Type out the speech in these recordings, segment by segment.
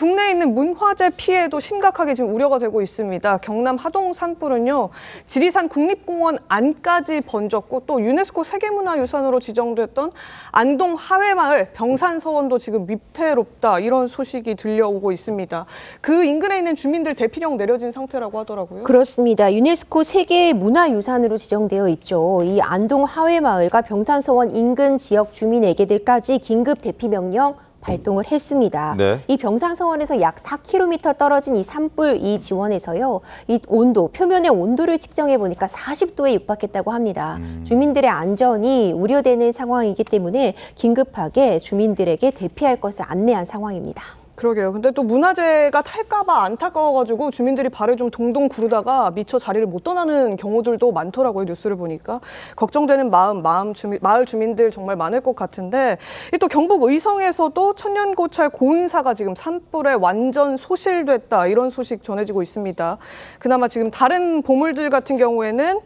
국내에 있는 문화재 피해도 심각하게 지금 우려가 되고 있습니다. 경남 하동 산불은요, 지리산 국립공원 안까지 번졌고 또 유네스코 세계문화유산으로 지정됐던 안동 하회마을 병산서원도 지금 위태롭다 이런 소식이 들려오고 있습니다. 그 인근에 있는 주민들 대피령 내려진 상태라고 하더라고요. 그렇습니다. 유네스코 세계 문화유산으로 지정되어 있죠. 이 안동 하회마을과 병산서원 인근 지역 주민에게들까지 긴급 대피 명령 발동을 했습니다. 네. 이 병산서원에서 약 4km 떨어진 이 산불 이 지원에서요. 이 온도, 표면의 온도를 측정해 보니까 40도에 육박했다고 합니다. 주민들의 안전이 우려되는 상황이기 때문에 긴급하게 주민들에게 대피할 것을 안내한 상황입니다. 그러게요. 근데 또 문화재가 탈까봐 안타까워가지고 주민들이 발을 좀 동동 구르다가 미처 자리를 못 떠나는 경우들도 많더라고요. 뉴스를 보니까 걱정되는 마음, 마음 주민, 마을 주민들 정말 많을 것 같은데 이또 경북 의성에서도 천년고찰 고은사가 지금 산불에 완전 소실됐다 이런 소식 전해지고 있습니다. 그나마 지금 다른 보물들 같은 경우에는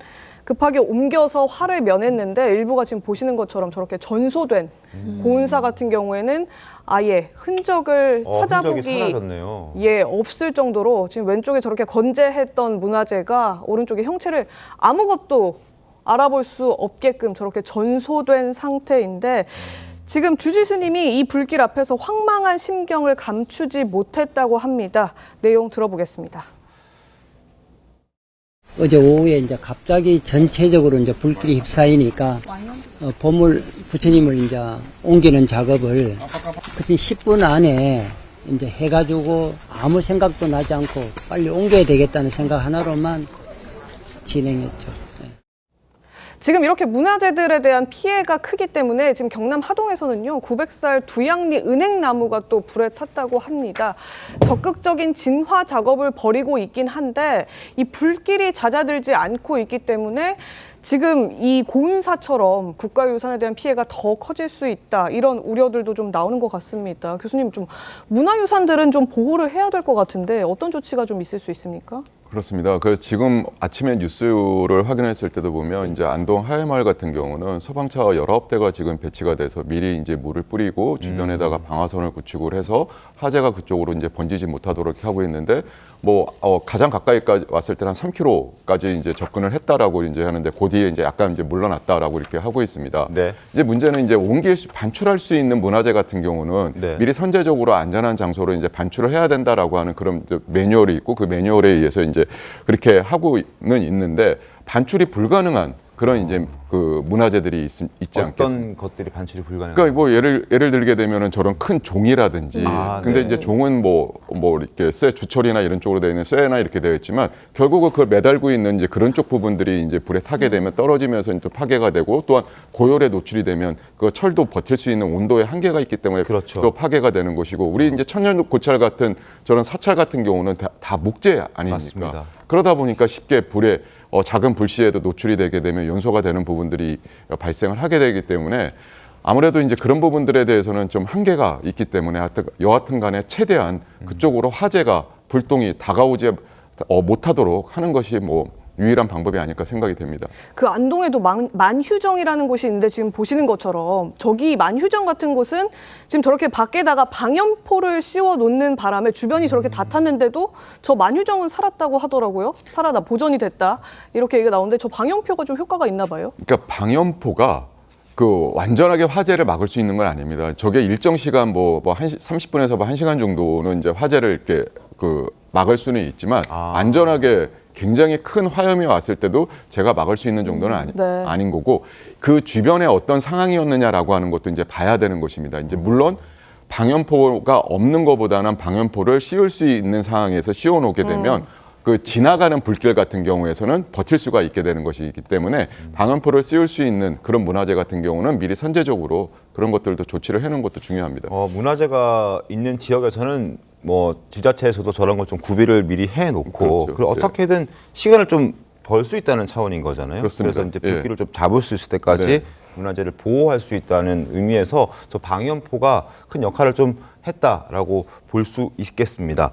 급하게 옮겨서 화를 면했는데 일부가 지금 보시는 것처럼 저렇게 전소된 고은사 같은 경우에는 아예 흔적을 어, 찾아보기 흔적이. 예 없을 정도로 지금 왼쪽에 저렇게 건재했던 문화재가 오른쪽에 형체를 아무것도 알아볼 수 없게끔 저렇게 전소된 상태인데 지금 주지스님이 이 불길 앞에서 황망한 심경을 감추지 못했다고 합니다. 내용 들어보겠습니다. 어제 오후에 이제 갑자기 전체적으로 이제 불길이 휩싸이니까 어, 보물 부처님을 이제 옮기는 작업을 그치 10분 안에 이제 해가지고 아무 생각도 나지 않고 빨리 옮겨야 되겠다는 생각 하나로만 진행했죠. 예. 지금 이렇게 문화재들에 대한 피해가 크기 때문에 지금 경남 하동에서는요 900살 두양리 은행나무가 또 불에 탔다고 합니다. 적극적인 진화 작업을 벌이고 있긴 한데 이 불길이 잦아들지 않고 있기 때문에 지금 이 고은사처럼 국가유산에 대한 피해가 더 커질 수 있다 이런 우려들도 좀 나오는 것 같습니다. 교수님 좀 문화유산들은 좀 보호를 해야 될 것 같은데 어떤 조치가 좀 있을 수 있습니까? 그렇습니다. 그래서 지금 아침에 뉴스를 확인했을 때도 보면 이제 안동 하회마을 같은 경우는 소방차 19대가 지금 배치가 돼서 미리 이제 물을 뿌리고 주변에다가 방화선을 구축을 해서 화재가 그쪽으로 이제 번지지 못하도록 하고 있는데 뭐 어, 가장 가까이까지 왔을 때는 한 3km까지 이제 접근을 했다라고 이제 하는데 그 뒤에 이제 약간 이제 물러났다라고 이렇게 하고 있습니다. 네. 이제 문제는 이제 옮길 수, 반출할 수 있는 문화재 같은 경우는 네. 미리 선제적으로 안전한 장소로 이제 반출을 해야 된다라고 하는 그런 매뉴얼이 있고 그 매뉴얼에 의해서 이제 그렇게 하고는 있는데 반출이 불가능한 그런 이제 그 문화재들이 있, 있지 않겠습니까? 어떤 것들이 반출이 불가능한 그러니까 뭐 예를 예를 들게 되면은 저런 큰 종이라든지 아, 근데 네. 이제 종은 뭐 뭐 이렇게 쇠 주철이나 이런 쪽으로 되어 있는 쇠나 이렇게 되어 있지만 결국은 그걸 매달고 있는 이제 그런 쪽 부분들이 이제 불에 타게 되면 떨어지면서 또 파괴가 되고 또한 고열에 노출이 되면 그 철도 버틸 수 있는 온도의 한계가 있기 때문에 그렇죠. 또 파괴가 되는 것이고 우리 이제 천연 고찰 같은 저런 사찰 같은 경우는 다, 다 목재 아닙니까? 맞습니다. 그러다 보니까 쉽게 불에 어, 작은 불씨에도 노출이 되게 되면 연소가 되는 부분들이 어, 발생을 하게 되기 때문에 아무래도 이제 그런 부분들에 대해서는 좀 한계가 있기 때문에 여하튼 간에 최대한 그쪽으로 화재가 불똥이 다가오지 어, 못하도록 하는 것이 뭐 유일한 방법이 아닐까 생각이 됩니다. 그 안동에도 만, 만휴정이라는 곳이 있는데 지금 보시는 것처럼 저기 만휴정 같은 곳은 지금 저렇게 밖에다가 방염포를 씌워 놓는 바람에 주변이 저렇게 다 탔는데도 저 만휴정은 살았다고 하더라고요. 살아나 보존이 됐다. 이렇게 얘기가 나오는데 저 방염표가 좀 효과가 있나 봐요. 그러니까 방염포가 그 완전하게 화재를 막을 수 있는 건 아닙니다. 저게 일정 시간 뭐뭐 한 30분에서 뭐 1시간 정도는 이제 화재를 이렇게 그 막을 수는 있지만 아. 안전하게 굉장히 큰 화염이 왔을 때도 제가 막을 수 있는 정도는 아니, 네. 아닌 거고 그 주변에 어떤 상황이었느냐라고 하는 것도 이제 봐야 되는 것입니다. 이제 물론 방염포가 없는 것보다는 방염포를 씌울 수 있는 상황에서 씌워 놓게 되면 그 지나가는 불길 같은 경우에서는 버틸 수가 있게 되는 것이기 때문에 방음포를 씌울 수 있는 그런 문화재 같은 경우는 미리 선제적으로 그런 것들도 조치를 해놓은 것도 중요합니다. 어, 문화재가 있는 지역에서는 뭐 지자체에서도 저런 걸 좀 구비를 미리 해놓고 그렇죠. 그리고 어떻게든 시간을 좀 벌 수 있다는 차원인 거잖아요. 그렇습니다. 래서 이제 예. 불길을 좀 잡을 수 있을 때까지 네. 문화재를 보호할 수 있다는 의미에서 저 방염포가 큰 역할을 좀 했다라고 볼 수 있겠습니다.